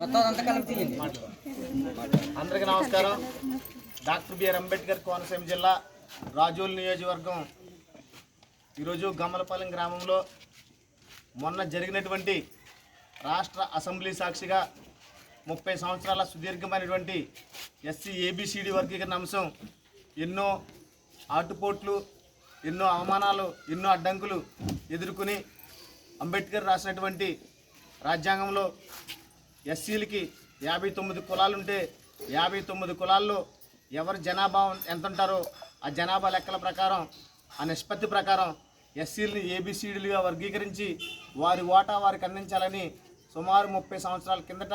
అందరికీ నమస్కారం. Doctor BR Ambedkar Konaseema జిల్లా రాజోల్ నియోజకవర్గం. ఈరోజు గమ్మలపాలెం గ్రామంలో మొన్న జరిగినటువంటి రాష్ట్ర అసెంబ్లీ సాక్షిగా ముప్పై సంవత్సరాల సుదీర్ఘమైనటువంటి ఎస్సీ ఏబిసిడి వర్గీకరణ అంశం ఎన్నో ఆటుపోట్లు ఎన్నో అవమానాలు ఎన్నో అడ్డంకులు ఎదుర్కొని అంబేద్కర్ రాసినటువంటి రాజ్యాంగంలో ఎస్సీలకి యాభై తొమ్మిది కులాలుంటే యాభై తొమ్మిది కులాల్లో ఎవరు జనాభా ఎంత ఉంటారో ఆ జనాభా లెక్కల ప్రకారం ఆ నిష్పత్తి ప్రకారం ఎస్సీలని ఏబిసిడీలుగా వర్గీకరించి వారి ఓటా వారికి అందించాలని సుమారు ముప్పై సంవత్సరాల కిందట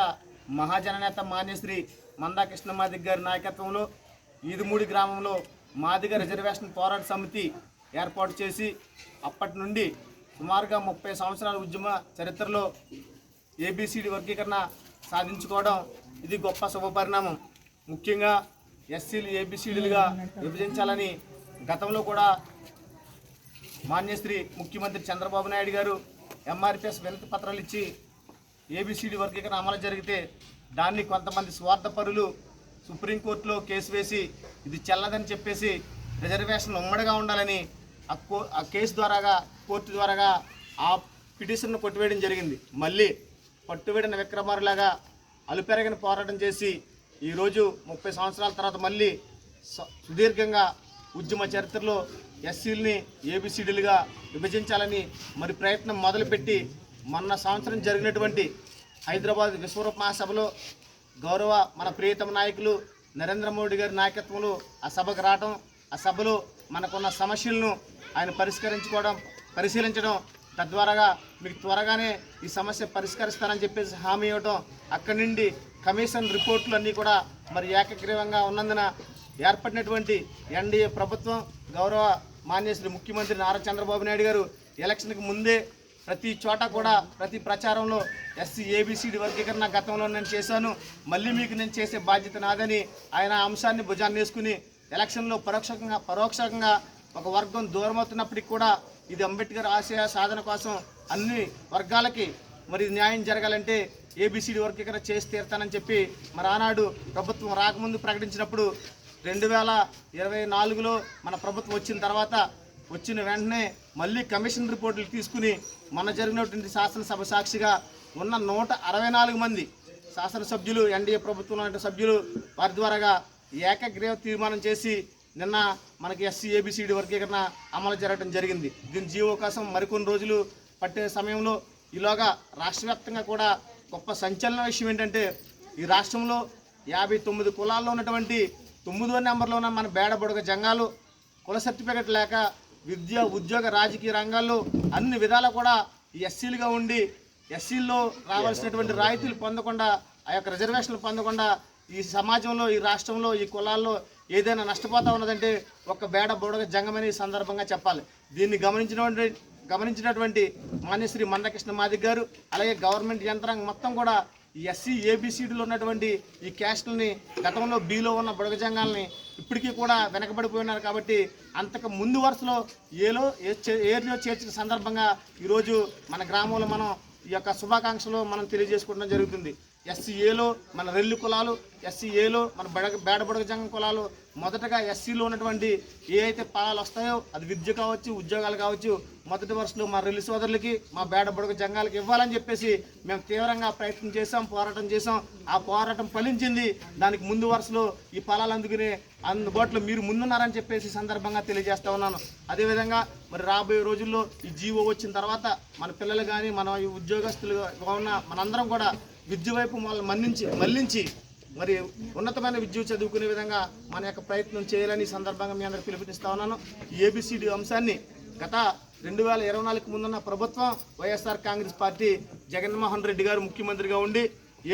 మహాజననేత మాన్యశ్రీ మందా కృష్ణమాదిక్ గారి నాయకత్వంలో ఈదుమూడి గ్రామంలో మాదిగ రిజర్వేషన్ పోరాట సమితి ఏర్పాటు చేసి అప్పటి నుండి సుమారుగా ముప్పై సంవత్సరాల ఉద్యమ చరిత్రలో ఏబిసిడి వర్గీకరణ సాధించుకోవడం ఇది గొప్ప శుభపరిణామం. ముఖ్యంగా ఎస్సీలు ఏబిసిడీలుగా విభజించాలని గతంలో కూడా మాన్యశ్రీ ముఖ్యమంత్రి చంద్రబాబు నాయుడు గారు ఎంఆర్పిఎస్ వినతి పత్రాలు ఇచ్చి ఏబిసిడి వర్గీకరణ అమలు జరిగితే దాన్ని కొంతమంది స్వార్థపరులు సుప్రీంకోర్టులో కేసు వేసి ఇది చెల్లదని చెప్పేసి రిజర్వేషన్ ఉమ్మడిగా ఉండాలని ఆ కో ఆ కేసు ద్వారాగా కోర్టు ద్వారాగా ఆ పిటిషన్ను కొట్టివేయడం జరిగింది. మళ్ళీ పట్టుబడిన విక్రమారులాగా అలుపెరగని పోరాటం చేసి ఈరోజు ముప్పై సంవత్సరాల తర్వాత మళ్ళీ సుదీర్ఘంగా ఉద్యమ చరిత్రలో ఎస్సీలని ఏబిసిడీలుగా విభజించాలని మరి ప్రయత్నం మొదలుపెట్టి మొన్న సంవత్సరం జరిగినటువంటి హైదరాబాద్ విశ్వరూప మహాసభలో గౌరవ మన ప్రియతమ నాయకులు నరేంద్ర మోడీ గారి నాయకత్వంలో ఆ సభకు రావటం ఆ సభలో మనకున్న సమస్యలను ఆయన పరిష్కరించుకోవడం పరిశీలించడం తద్వారాగా మీకు త్వరగానే ఈ సమస్య పరిష్కరిస్తానని చెప్పేసి హామీ ఇవ్వటం అక్కడి నుండి కమిషన్ రిపోర్ట్లు అన్నీ కూడా మరి ఏకగ్రీవంగా ఉన్నందున ఏర్పడినటువంటి ఎన్డీఏ ప్రభుత్వం గౌరవ మాన్యశ్రీ ముఖ్యమంత్రి నారా చంద్రబాబు నాయుడు గారు ఎలక్షన్కి ముందే ప్రతి చోట కూడా ప్రతి ప్రచారంలో ఎస్సీ ఏబిసిడి వర్గీకరణ గతంలో నేను చేశాను. మళ్ళీ మీకు నేను చేసే బాధ్యత నాదని ఆయన అంశాన్ని భుజాన్ని వేసుకుని ఎలక్షన్లో పరోక్షంగా పరోక్షంగా ఒక వర్గం దూరమవుతున్నప్పటికీ కూడా ఇది అంబేద్కర్ ఆశయ సాధన కోసం అన్ని వర్గాలకి మరి న్యాయం జరగాలంటే ఏబిసిడి వర్గీకరణ చేసి తీరుతానని చెప్పి మరి ఆనాడు ప్రభుత్వం రాకముందు ప్రకటించినప్పుడు రెండు వేల ఇరవై నాలుగులో మన ప్రభుత్వం వచ్చిన తర్వాత వచ్చిన వెంటనే మళ్ళీ కమిషన్ రిపోర్టులు తీసుకుని మన జరిగినటువంటి శాసనసభ సాక్షిగా ఉన్న నూట అరవై నాలుగు మంది శాసనసభ్యులు ఎన్డీఏ ప్రభుత్వం లాంటి సభ్యులు వారి ద్వారాగా ఏకగ్రీవ తీర్మానం చేసి నిన్న మనకి ఎస్సీ ఏబిసిడి వర్గీకరణ అమలు జరగడం జరిగింది. దీని జీవో కోసం మరికొన్ని రోజులు పట్టే సమయంలో ఈలోగా రాష్ట్ర వ్యాప్తంగా కూడా గొప్ప సంచలన విషయం ఏంటంటే ఈ రాష్ట్రంలో యాభై తొమ్మిది కులాల్లో ఉన్నటువంటి తొమ్మిదో నెంబర్లో ఉన్న మన బేడబొడగ జంగాలు కుల సర్టిఫికెట్ లేక విద్య ఉద్యోగ రాజకీయ రంగాల్లో అన్ని విధాలా కూడా ఈ ఎస్సీలుగా ఉండి ఎస్సీల్లో రావాల్సినటువంటి రాయితీలు పొందకుండా ఆ యొక్క రిజర్వేషన్లు పొందకుండా ఈ సమాజంలో ఈ రాష్ట్రంలో ఈ కులాల్లో ఏదైనా నష్టపోతా ఉన్నదంటే ఒక బేడ బుడగ జంగమని సందర్భంగా చెప్పాలి. దీన్ని గమనించినటువంటి గమనించినటువంటి మాన్యశ్రీ మందకృష్ణ మాదిక్ గారు అలాగే గవర్నమెంట్ యంత్రాంగం మొత్తం కూడా ఎస్సీ ఏబిసిడిలో ఉన్నటువంటి ఈ క్యాస్ట్లని గతంలో బీలో ఉన్న బుడగ జంగాల్ని ఇప్పటికీ కూడా వెనకబడిపోయినారు కాబట్టి అంతకు ముందు వరుసలో ఏలో ఏర్లో చే- ఏరిలో చేర్చిన సందర్భంగా ఈరోజు మన గ్రామంలో మనం ఈ యొక్క శుభాకాంక్షలు మనం తెలియజేసుకోవడం జరుగుతుంది. ఎస్సీఏలో మన రెల్లు కులాలు ఎస్సీఏలో మన బడగ బేడబడగ జంగం కులాలు మొదటగా ఎస్సీలో ఉన్నటువంటి ఏ అయితే పాలాలు వస్తాయో అది విద్య కావచ్చు ఉద్యోగాలు కావచ్చు మొదటి వరుసలో మా రెల్లి సోదరులకి మా బేడబడగ జంగాలకి ఇవ్వాలని చెప్పేసి మేము తీవ్రంగా ప్రయత్నం చేసాం పోరాటం చేసాం ఆ పోరాటం ఫలించింది. దానికి ముందు వరుసలో ఈ ఫలాలు అందుకునే అందుబాటులో మీరు ముందున్నారని చెప్పేసి సందర్భంగా తెలియజేస్తా ఉన్నాను. అదేవిధంగా మరి రాబోయే రోజుల్లో ఈ జీవో వచ్చిన తర్వాత మన పిల్లలు కానీ మన ఈ ఉద్యోగస్తులుగా ఉన్న మనందరం కూడా విద్య వైపు వాళ్ళని మన్నించి మళ్ళించి మరి ఉన్నతమైన విద్య చదువుకునే విధంగా మన యొక్క ప్రయత్నం చేయాలని ఈ సందర్భంగా మీ అందరికి పిలుపునిస్తా ఉన్నాను. ఏబిసిడి అంశాన్ని గత రెండు వేల ఇరవై నాలుగు ముందున్న ప్రభుత్వం YSR Congress party Jaganmohan Reddy గారు ముఖ్యమంత్రిగా ఉండి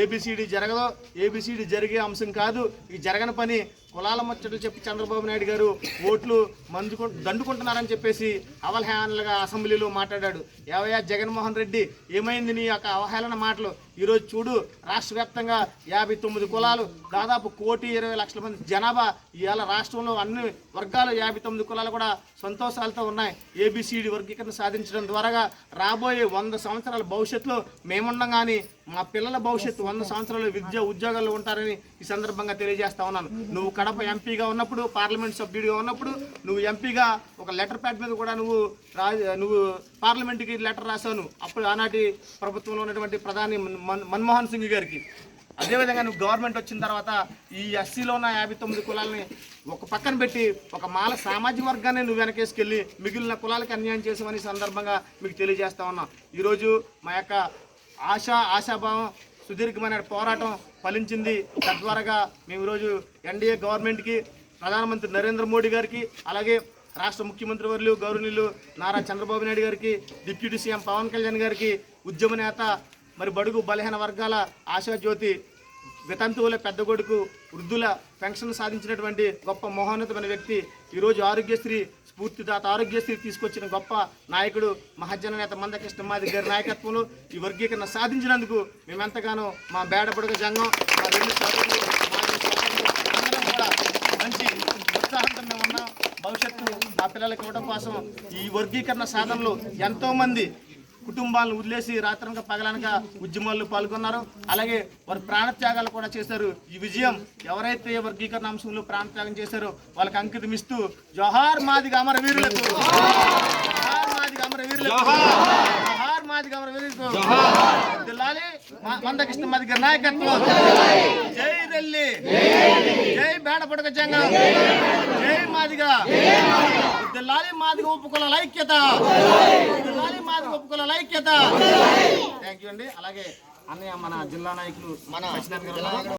ఏబిసిడి జరగదు ఏబిసిడి జరిగే అంశం కాదు. ఈ జరగని పని కులాల ముచ్చట్లు చెప్పి చంద్రబాబు నాయుడు గారు ఓట్లు మందుకు దండుకుంటున్నారని చెప్పేసి అవహేళనలుగా అసెంబ్లీలో మాట్లాడాడు. ఏవయ్యా జగన్మోహన్ రెడ్డి ఏమైంది నీ యొక్క అవహేళన మాటలు? ఈరోజు చూడు రాష్ట్ర వ్యాప్తంగా యాభై తొమ్మిది కులాలు దాదాపు కోటి ఇరవై లక్షల మంది జనాభా ఇవాళ రాష్ట్రంలో అన్ని వర్గాలు యాభై తొమ్మిది కులాలు కూడా సంతోషాలతో ఉన్నాయి. ఏబిసిడి వర్గీకరణ సాధించడం ద్వారా రాబోయే వంద సంవత్సరాల భవిష్యత్తులో మేముండం కానీ మా పిల్లల భవిష్యత్తు వంద సంవత్సరాలు విద్య ఉద్యోగాల్లో ఉంటారని ఈ సందర్భంగా తెలియజేస్తా ఉన్నాను. నువ్వు కడప ఎంపీగా ఉన్నప్పుడు పార్లమెంట్ సభ్యుడిగా ఉన్నప్పుడు నువ్వు ఎంపీగా ఒక లెటర్ ప్యాడ్ మీద కూడా నువ్వు రా నువ్వు పార్లమెంట్కి లెటర్ రాశాను. అప్పుడు ఆనాటి ప్రభుత్వంలో ఉన్నటువంటి ప్రధాని మన్- మన్మోహన్ సింగ్ గారికి. అదేవిధంగా నువ్వు గవర్నమెంట్ వచ్చిన తర్వాత ఈ ఎస్సీలో ఉన్న యాభై తొమ్మిది కులాలని ఒక పక్కన పెట్టి ఒక మాల సామాజిక వర్గాన్ని నువ్వు వెనకేసుకెళ్ళి మిగిలిన కులాలకు అన్యాయం చేసామని ఈ సందర్భంగా మీకు తెలియజేస్తా ఉన్నాం. ఈరోజు మా యొక్క ఆశ ఆశాభావం సుదీర్ఘమైన పోరాటం ఫలించింది. తద్వారాగా మేము ఈరోజు ఎన్డీఏ గవర్నమెంట్కి ప్రధానమంత్రి నరేంద్ర మోడీ గారికి అలాగే రాష్ట్ర ముఖ్యమంత్రి వర్యులు గౌరవనీయులు నారా చంద్రబాబు నాయుడు గారికి డిప్యూటీ సీఎం పవన్ కళ్యాణ్ గారికి ఉద్యమ నేత మరి బడుగు బలహీన వర్గాల ఆశాజ్యోతి వితంతువుల పెద్ద కొడుకు వృద్ధుల పెన్షన్ సాధించినటువంటి గొప్ప మహోన్నతమైన వ్యక్తి ఈరోజు ఆరోగ్యశ్రీ స్ఫూర్తిదాత ఆరోగ్యశ్రీ తీసుకొచ్చిన గొప్ప నాయకుడు మహాజన నేత మందకృష్ణ మాది గారి నాయకత్వంలో ఈ వర్గీకరణ సాధించినందుకు మేమెంతగానో మా బేడపడుగ జంగం మా రెండు సోదరులు అందరం కూడా మంచి ఉత్సాహంతో మేము ఉన్నాం భవిష్యత్తు ఆ పిల్లలకి ఇవ్వడం కోసం ఈ వర్గీకరణ సాధనలో ఎంతోమంది కుటుంబాలను వదిలేసి రాత్రనక పగలనక ఉద్యమాల్లో పాల్గొన్నారు. అలాగే వారు ప్రాణత్యాగాలు కూడా చేశారు. ఈ విజయం ఎవరైతే వర్గీకరణ అంశంలో ప్రాణత్యాగం చేశారో వాళ్ళకి అంకితం ఇస్తూ జోహార్ మాదిగ అమర వీరులకు. జోహార్ మాదిగ అమర వీరులకు. జోహార్ మాదిగ అమర వీరులకు. దిల్లాలి మందకృష్ణ మాదిగ నాయకత్వం. జై రెల్లి జై బేడపడక జంగం. మాదిగా. దళాలి మాదిగ ఒప్పుకోల ఐక్యత. దళాలి మాదిగా ఒప్పుకోల ఐక్యత. థ్యాంక్ యూ అండి. అలాగే అన్నయ్య మన జిల్లా నాయకులు మన